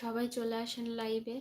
সবাই চলে আসেন লাইভে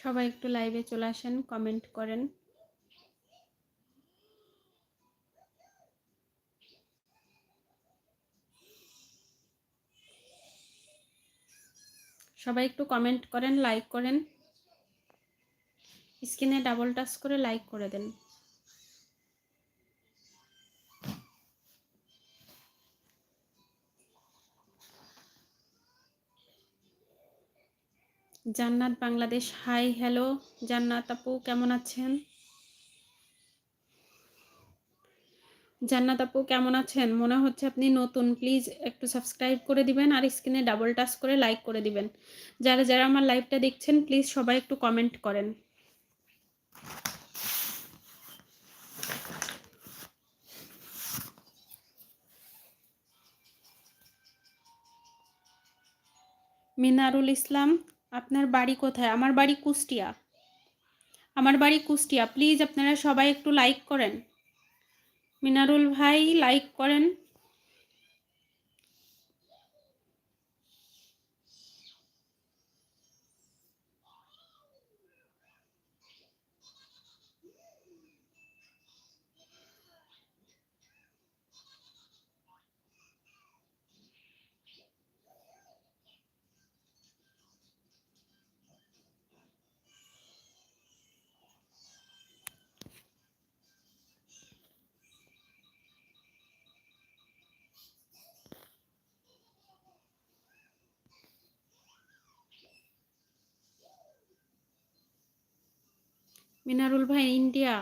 সবাই একটু লাইভে চলে আসেন কমেন্ট করেন। সবাই একটু কমেন্ট করেন লাইক করেন। স্ক্রিনে ডাবল টাচ করে লাইক করে দেন। জান্নাত বাংলাদেশ। হাই হ্যালো জান্নাত আপু, কেমন আছেন? জান্নাত আপু, কেমন আছেন? মনে হচ্ছে আপনি নতুন। প্লিজ একটু সাবস্ক্রাইব করে দিবেন আর স্ক্রিনে ডাবল টাচ করে লাইক করে দিবেন। যারা যারা আমার লাইভটা দেখছেন প্লিজ সবাই একটু কমেন্ট করেন। মিনারুল ইসলাম আপনার বাড়ি কোথায়? আমার বাড়ি কুষ্টিয়া। আমার বাড়ি কুষ্টিয়া। প্লিজ আপনারা সবাই একটু লাইক করেন। মিনারুল ভাই লাইক করেন। মিনারুল ভাই ইন্ডিয়া।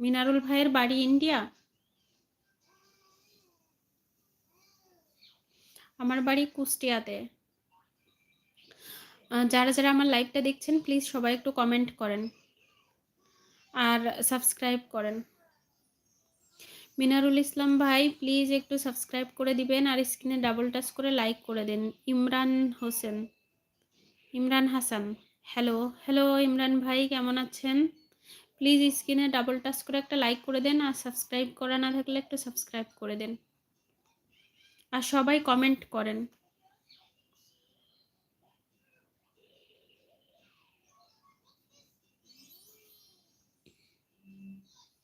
মিনারুল ভাইয়ের বাড়ি ইন্ডিয়া? আমার বাড়ি কুষ্টিয়াতে। যারা যারা আমার লাইভটা দেখছেন প্লিজ সবাই একটু কমেন্ট করেন। আর সাবস্ক্রাইব করেন। মিনারুল ইসলাম ভাই প্লিজ একটু সাবস্ক্রাইব করে দিবেন আর স্ক্রিনে ডাবল টাচ করে লাইক করে দিন। ইমরান হোসেন। ইমরান হাসান। হ্যালো হ্যালো ইমরান ভাই, কেমন আছেন? প্লিজ স্ক্রিনে ডাবল টাচ করে একটা লাইক করে দেন আর সাবস্ক্রাইব করা না থাকলে একটু সাবস্ক্রাইব করে দেন। আর সবাই কমেন্ট করেন।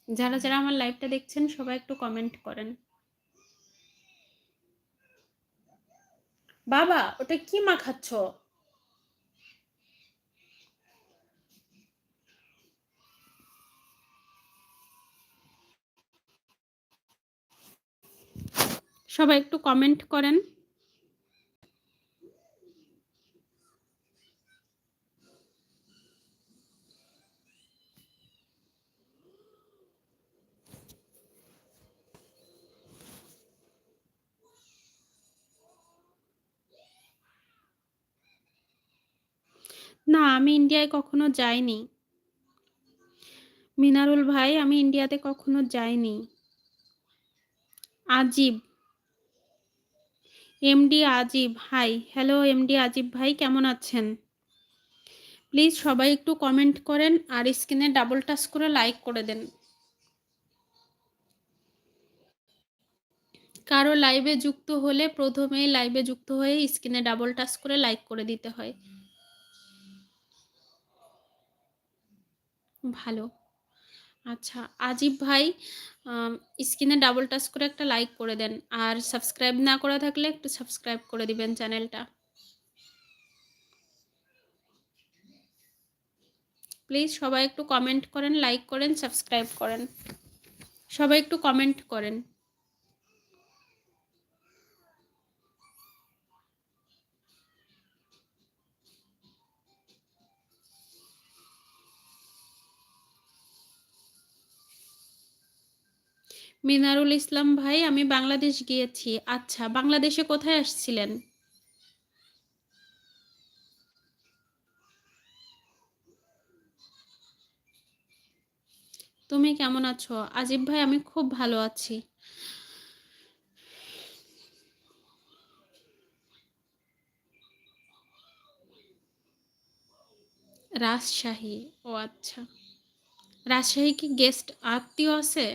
যারা যারা আমার লাইভটা দেখছেন, সবাই একটু কমেন্ট করেন। বাবা, ওটা কি মাখাচ্ছ? সবাই একটু কমেন্ট করেন। না, আমি ইন্ডিয়ায় কখনো যাইনি। মিনারুল ভাই, আমি ইন্ডিয়াতে কখনো যাইনি। Ajib MD Ajib, hi. Hello, MD Ajib ভাই, কেমন আছেন? প্লিজ সবাই একটু কমেন্ট করেন আর স্ক্রিনে ডাবল টাচ করে লাইক করে দেন। কারও লাইভে যুক্ত হলে প্রথমেই লাইভে যুক্ত হয়ে স্ক্রিনে ডাবল টাচ করে লাইক করে দিতে হয়। ভালো। আচ্ছা আজিব ভাই স্ক্রিনে ডাবল টাচ করে একটা লাইক করে দেন। আর সাবস্ক্রাইব না করা থাকলে একটু সাবস্ক্রাইব করে দিবেন চ্যানেলটা। প্লিজ সবাই একটু কমেন্ট করেন লাইক করেন সাবস্ক্রাইব করেন। সবাই একটু কমেন্ট করেন। মিনারুল ইসলাম ভাই, আমি বাংলাদেশ গিয়েছি। আচ্ছা বাংলাদেশে কোথায় আসছিলেন? তুমি কেমন আছো? আজিব ভাই, আমি খুব ভালো আছি। রাজশাহী, ও আচ্ছা। রাজশাহী কি গেস্ট আত্মীয় আছে?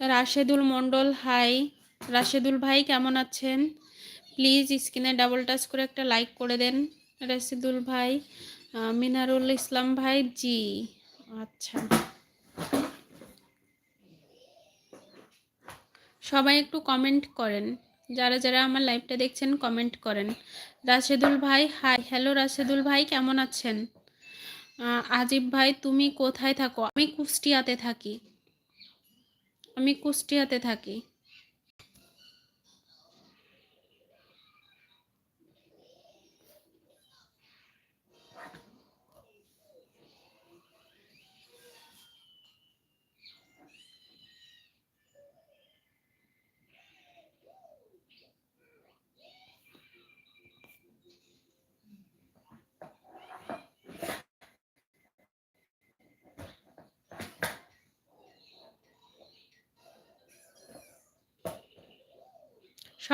রাশেদুল মণ্ডল হাই রাশেদুল ভাই, কেমন আছেন? প্লিজ স্ক্রিনে ডাবল টাচ করে একটা লাইক করে দেন। রাশেদুল ভাই মিনারুল ইসলাম ভাই, জি। আচ্ছা। সবাই একটু কমেন্ট করেন। যারা যারা আমার লাইভটা দেখছেন কমেন্ট করেন। রাশেদুল ভাই হাই হ্যালো রাশেদুল ভাই, কেমন আছেন? আজিব ভাই, তুমি কোথায় থাকো? আমি কুষ্টিয়াতে থাকি। আমি কুষ্টিয়াতে থাকি।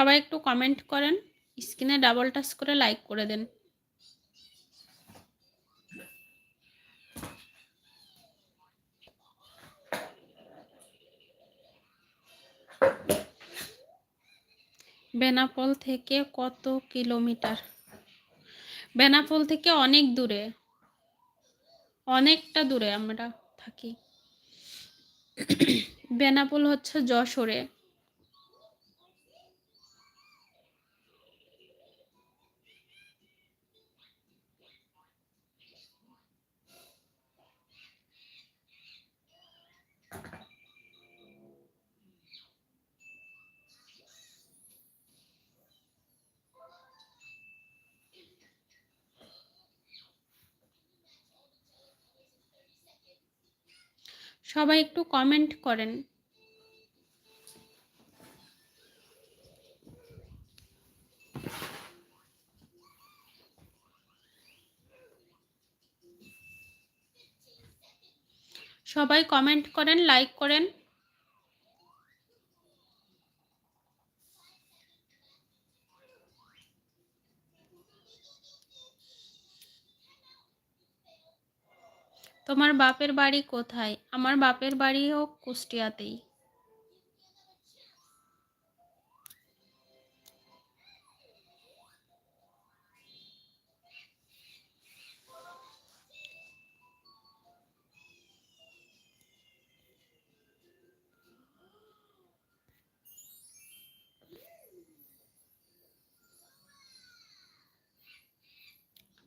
সবাই একটু কমেন্ট করেন স্ক্রিনে ডাবল টাচ করে লাইক করে দেন। বেনাপোল থেকে কত কিলোমিটার? বেনাপোল থেকে অনেক দূরে, অনেকটা দূরে আমরা থাকি। বেনাপোল হচ্ছে যশোরে। সবাই একটু কমেন্ট করেন। সবাই কমেন্ট করেন লাইক করেন। তোমার বাপের বাড়ি কোথায়? আমার বাপের বাড়িও কুষ্টিয়াতেই।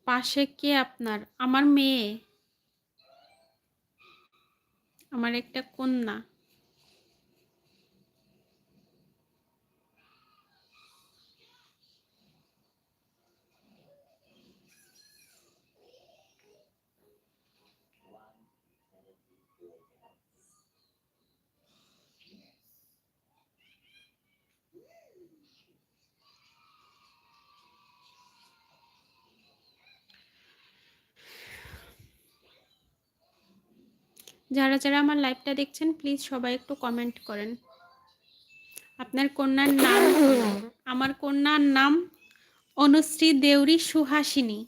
পাশে কে আপনার? আমার মেয়ে। আমার একটা কন্যা। যারা যারা আমার লাইভটা দেখছেন প্লিজ সবাই একটু কমেন্ট করেন। আপনার কন্যার নাম আমার কন্যার নাম অনুশ্রী দেউরি সুহাসিনী।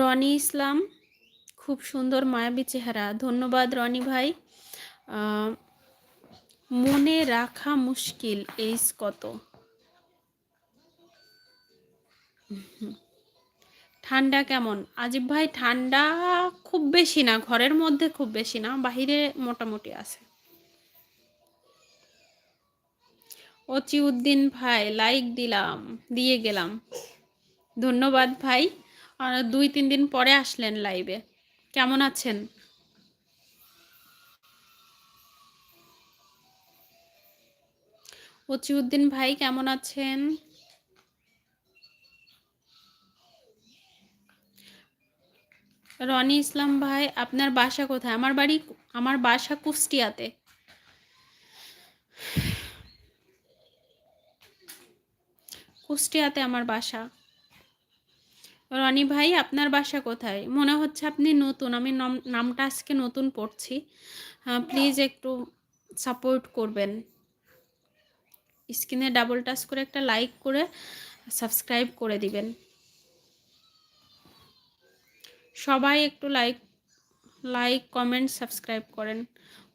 রনি ইসলাম, খুব সুন্দর মায়াবী চেহারা। ধন্যবাদ রনি ভাই। মনে রাখা মুশকিল এইস কত? ঠান্ডা কেমন? আজিব ভাই, ঠান্ডা খুব বেশি না, ঘরের মধ্যে খুব বেশি না, বাহিরে মোটামুটি আছে। অচিউদ্দিন ভাই লাইক দিলাম, দিয়ে গেলাম। ধন্যবাদ ভাই। আর দুই, তিন দিন পরে আসলেন লাইভে কেমন আছেন? অচিউদ্দিন ভাই, কেমন আছেন? রনি ইসলাম ভাই, আপনার বাসা কোথায়? আমার বাড়ি, আমার বাসা কুষ্টিয়াতে। কুষ্টিয়াতে আমার বাসা। রনি ভাই, আপনার বাসা কোথায়? মনে হচ্ছে আপনি নতুন। আমি নাম- নামটা আজকে নতুন পড়ছি। প্লিজ একটু সাপোর্ট করবেন। স্ক্রিনে ডাবল টাচ করে একটা লাইক করে সাবস্ক্রাইব করে দিবেন। সবাই একটু লাইক লাইক কমেন্ট সাবস্ক্রাইব করেন।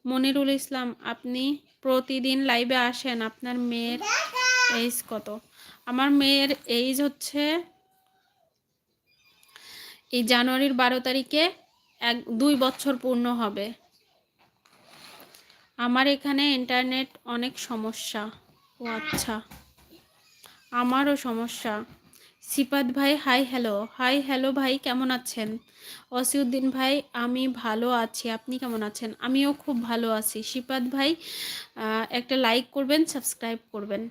মনিরুল ইসলাম, আপনি প্রতিদিন লাইভে আসেন। আপনার মেয়ের এইজ কত? আমার মেয়ের এইজ হচ্ছে এই জানুয়ারির বারো তারিখে এক দুই বছর পূর্ণ হবে। আমার এখানে ইন্টারনেট অনেক সমস্যা। ও আচ্ছা। আমারও সমস্যা। সিপাত ভাই হাই হ্যালো হাই হ্যালো ভাই কেমন আছেন? অসিউদ্দিন ভাই আমি ভালো আছি। আপনি কেমন আছেন? আমিও খুব ভালো আছি। সিপাত ভাই একটা লাইক করবেন সাবস্ক্রাইব করবেন।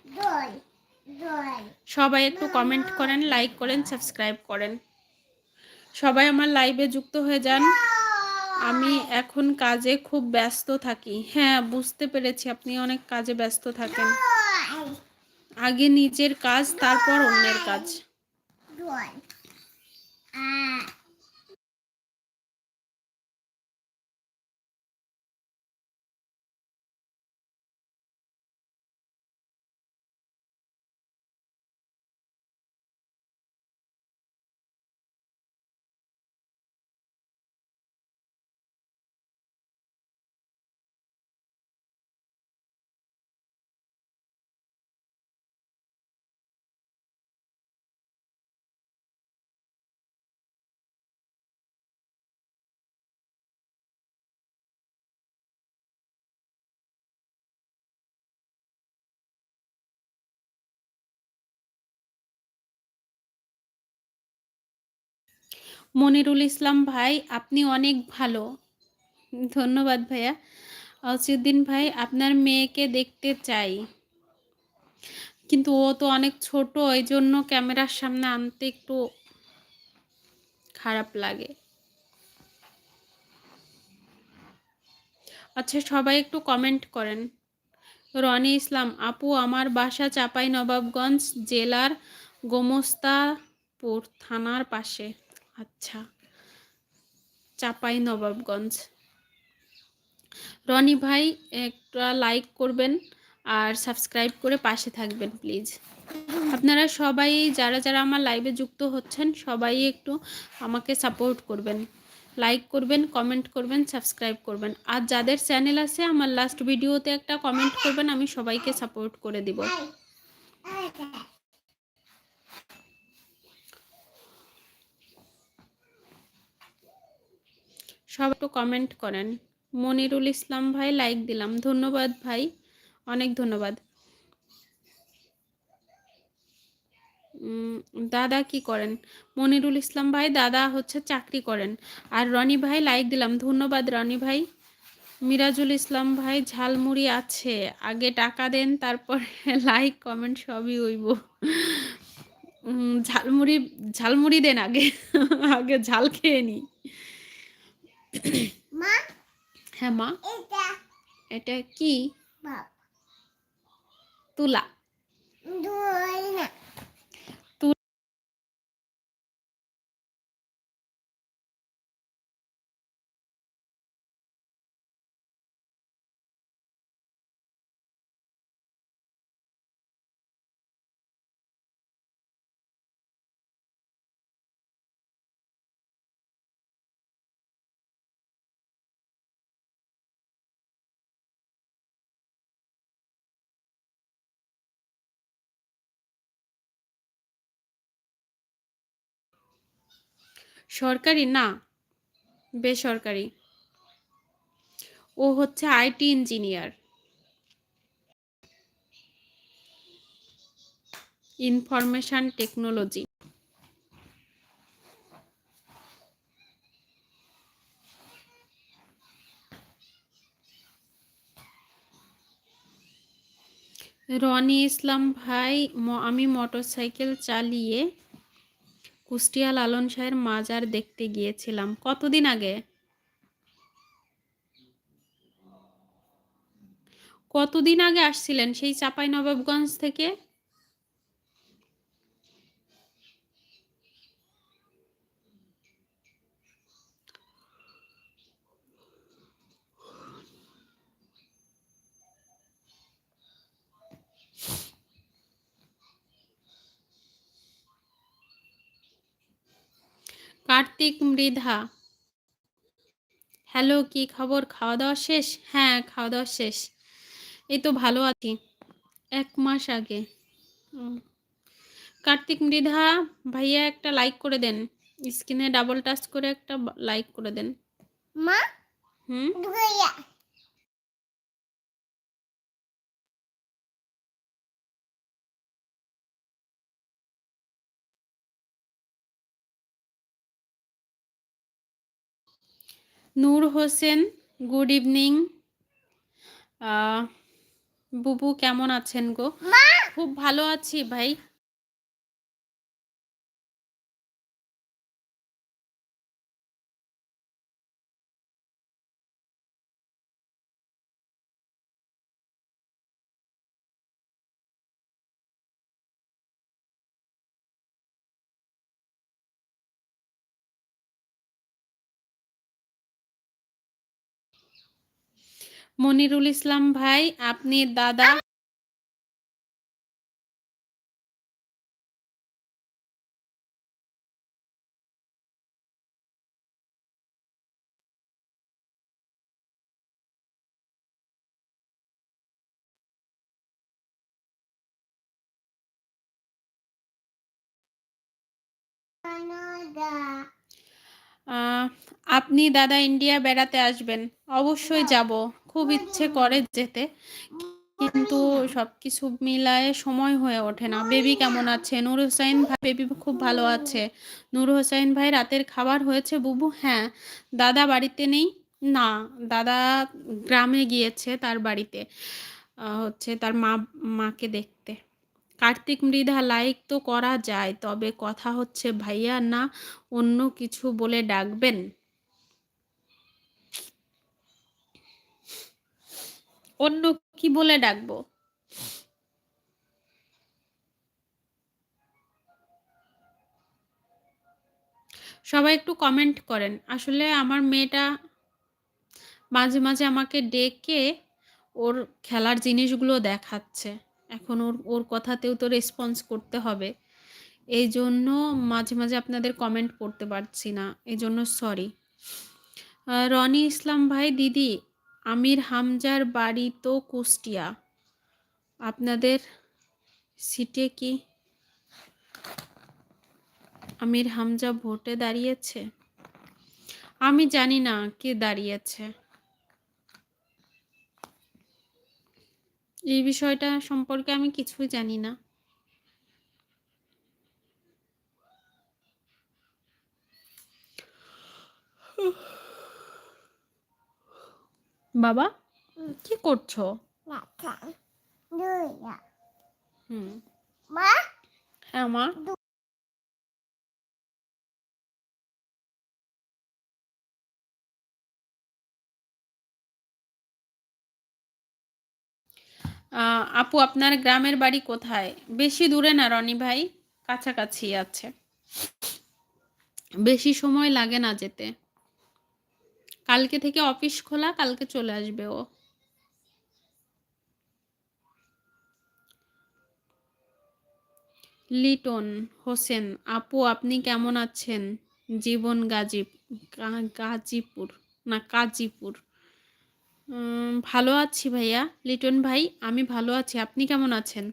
সবাই একটু কমেন্ট করেন লাইক করেন সাবস্ক্রাইব করেন। সবাই আমার লাইভে যুক্ত হয়ে যান। আমি এখন কাজে খুব ব্যস্ত থাকি। হ্যাঁ বুঝতে পেরেছি আপনি অনেক কাজে ব্যস্ত থাকেন। আগে নিজের কাজ, তারপর অন্যের কাজ। মনিরুল ইসলাম ভাই, আপনি অনেক ভালো। ধন্যবাদ ভাইয়া। অসিউদ্দিন ভাই, আপনার মেয়েকে দেখতে চাই। কিন্তু ও তো অনেক ছোট এই জন্য ক্যামেরার সামনে আনতে একটু খারাপ লাগে। আচ্ছা সবাই একটু কমেন্ট করেন। রনি ইসলাম, আপু, আমার বাসা চাপাই নবাবগঞ্জ জেলার গোমস্তাপুর থানার পাশে। আচ্ছা। চাপাই নবাবগঞ্জ রনি ভাই, একটা লাইক করবেন আর সাবস্ক্রাইব করে পাশে থাকবেন প্লিজ আপনারা সবাই, যারা যারা আমার লাইভে যুক্ত হচ্ছেন, সবাই একটু আমাকে সাপোর্ট করবেন। লাইক করবেন কমেন্ট করবেন সাবস্ক্রাইব করবেন। আর যাদের চ্যানেল আছে, আমার লাস্ট ভিডিওতে একটা কমেন্ট করবেন, আমি সবাইকে সাপোর্ট করে দিব। সব একটু কমেন্ট করেন। মনিরুল ইসলাম ভাই লাইক দিলাম। ধন্যবাদ ভাই। অনেক ধন্যবাদ। দাদা কি করেন? মনিরুল ইসলাম ভাই, দাদা হচ্ছে চাকরি করেন। আর রনি ভাই লাইক দিলাম। ধন্যবাদ রনি ভাই। মিরাজুল ইসলাম ভাই, ঝালমুড়ি আছে। আগে টাকা দেন, তারপর লাইক কমেন্ট সবই হইব। ঝালমুড়ি ঝালমুড়ি দেন আগে। আগে ঝাল খেয়ে নি। মা হ্যাঁ মা। এটা এটা কি? বাপ। তুলা। সরকারি? না, বেসরকারি। ও হচ্ছে IT engineer. Information technology. Rony Islam ভাই আমি মোটরসাইকেল চালিয়ে কুষ্টিয়া লালন শাহের মাজার দেখতে গিয়েছিলাম। কতদিন আগে? কতদিন আগে আসছিলেন সেই চাপাই নবাবগঞ্জ থেকে? কার্তিক মৃধা। হ্যালো কি খবর? খাওয়া দাওয়া শেষ? হ্যাঁ খাওয়া দাওয়া শেষ। এই তো ভালো আছি। এক মাস আগে। কার্তিক মৃধা ভাইয়া একটা লাইক করে দেন। স্ক্রিনে ডাবল টাচ করে একটা লাইক করে দেন। মা? হুম? Noor Hossain good evening. বুবু কেমন আছেন গো? খুব ভালো আছি ভাই। মনিরুল ইসলাম ভাই আপনি দাদা আহ, আপনি দাদা ইন্ডিয়া বেড়াতে আসবেন। অবশ্যই যাব। খুব ইচ্ছে করে যেতে। কিন্তু সবকিছু মিলায়ে সময় হয়ে ওঠে না। বেবি কেমন আছে? নূর হোসাইন ভাই, বেবি খুব ভালো আছে। নূর হোসাইন ভাই, রাতের খাবার হয়েছে? বুবু হ্যাঁ। দাদা বাড়িতে নেই? না। দাদা গ্রামে গিয়েছে তার বাড়িতে। হচ্ছে তার মা, মাকে দেখতে। কার্তিক মৃধা, লাইক তো করা যায়, তবে কথা হচ্ছে ভাইয়া না অন্য কিছু বলে ডাকবেন? অন্য কি বলে ডাকবো? সবাই একটু কমেন্ট করেন। আসলে আমার মেয়েটা মাঝে মাঝে আমাকে ডেকে ওর খেলার জিনিসগুলো দেখাচ্ছে। এখন ওর ওর কথাতেও তো রেসপন্স করতে হবে। এই জন্য মাঝে মাঝে আপনাদের কমেন্ট পড়তে পারছি না। এই জন্য সরি রনি ইসলাম ভাই, দিদি আমির হামজার বাড়ি তো কুষ্টিয়া। আপনাদের সিটে কি আমির হামজা ভোটে দাঁড়িয়েছে? আমি জানি না কে দাঁড়িয়েছে। এই বিষয়টা সম্পর্কে আমি কিছুই জানি না। বাবা? কি করছ? হুম। মা? হ্যাঁ মা? আপু আপনার গ্রামের বাড়ি কোথায়? বেশি দূরে না রনি ভাই? কাছাকাছি আছে। বেশি সময় লাগে না যেতে। কালকে থেকে অফিস খোলা, কালকে চলে আসবে ও। লিটন হোসেন, আপু আপনি কেমন আছেন? জীবন গাজী গাজীপুর, না কাজীপুর। ভালো আছি ভাইয়া। লিটন ভাই, আমি ভালো আছি। আপনি কেমন আছেন?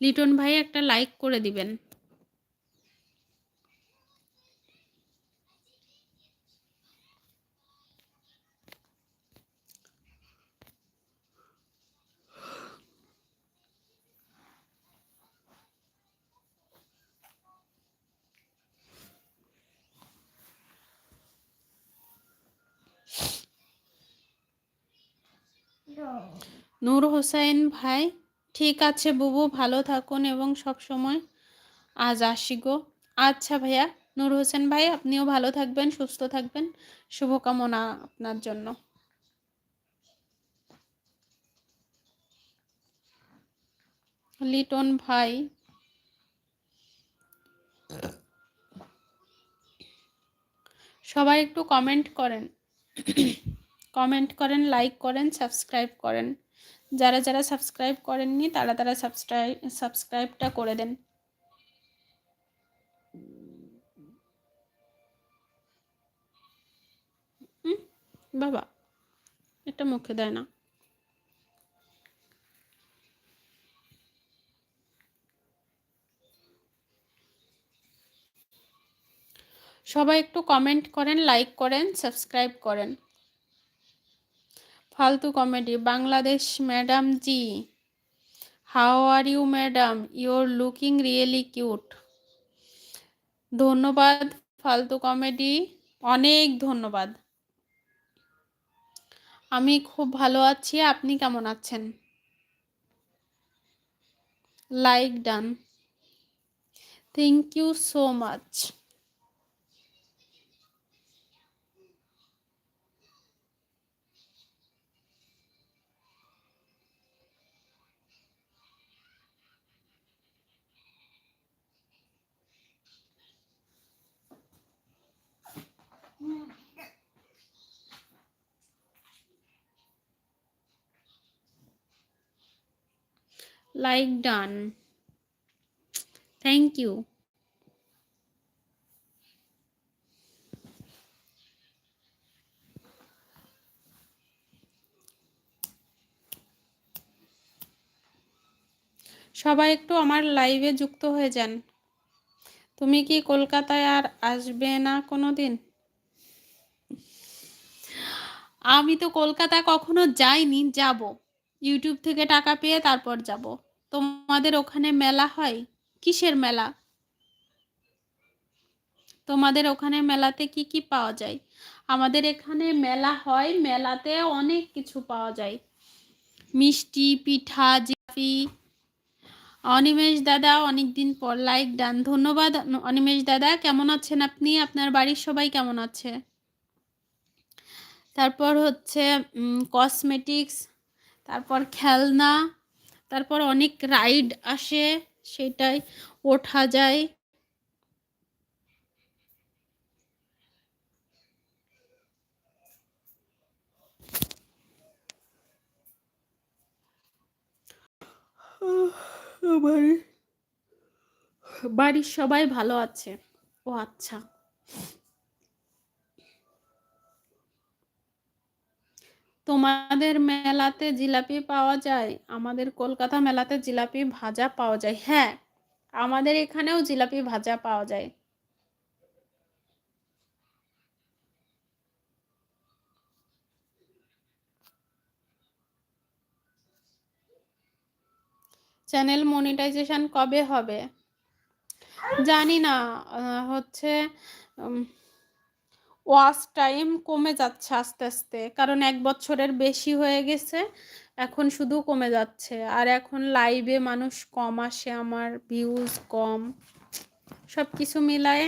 লিটন ভাই একটা লাইক করে দিবেন। নূর হোসেন ভাই, ঠিক আছে বুবু, ভালো থাকুন এবং সব সময় আজ আসি গো। আচ্ছা ভাইয়া, নূর হোসেন ভাই, আপনিও ভালো থাকবেন, সুস্থ থাকবেন। শুভকামনা আপনার জন্য। লিটন ভাই। সবাই একটু কমেন্ট করেন। কমেন্ট করেন লাইক করেন সাবস্ক্রাইব করেন। যারা যারা সাবস্ক্রাইব করেননি, তারা তারা সাবস্ক্রাইব সাবস্ক্রাইবটা করে দেন। বাবা এটা মুখে দেয় না। সবাই একটু কমেন্ট করেন লাইক করেন সাবস্ক্রাইব করেন। ফালতু comedy. Bangladesh, madam ji. How are you, madam? Your looking really cute. ধন্যবাদ, ফালতু কমেডি। অনেক ধন্যবাদ। আমি খুব ভালো আছি, আপনি কেমন আছেন? Like done. Thank you so much. Like done thank you সবাই একটু আমার লাইভে যুক্ত হয়ে যান। তুমি কি কলকাতায় আর আসবে না কোনো দিন আমি তো কলকাতা কখনো যাইনি, যাব। ইউটিউব থেকে টাকা পেয়ে তারপর যাব। তোমাদের ওখানে মেলা হয়? কিসের মেলা? তোমাদের ওখানে মেলাতে কি কি পাওয়া যায়? আমাদের এখানে মেলা হয়, মেলাতে অনেক কিছু পাওয়া যায়। মিষ্টি, পিঠা, জিলাপি। অনিমেষ দাদা অনেক দিন পর লাইক ডান। ধন্যবাদ অনিমেষ দাদা, কেমন আছেন আপনি? আপনার বাড়ির সবাই কেমন আছে? তারপর হচ্ছে কসমেটিক্স তারপর খেলনা তারপর অনেক রাইড আসে সেটাই ওঠা যায়। বাড়ির সবাই ভালো আছে। ও আচ্ছা। তোমাদের মেলাতে জিলাপি পাওয়া যায়? আমাদের কলকাতা মেলাতে জিলাপি ভাজা পাওয়া যায়। হ্যাঁ আমাদের এখানেও জিলাপি ভাজা পাওয়া যায়। চ্যানেল মনিটাইজেশন কবে হবে? জানি না হচ্ছে ওয়াচ টাইম কমে যাচ্ছে আস্তে আস্তে। কারণ এক বছরের বেশি হয়ে গেছে, এখন শুধু কমে যাচ্ছে। আর এখন লাইভে মানুষ কম আসে, আমার ভিউজ কম। সব কিছু মিলায়ে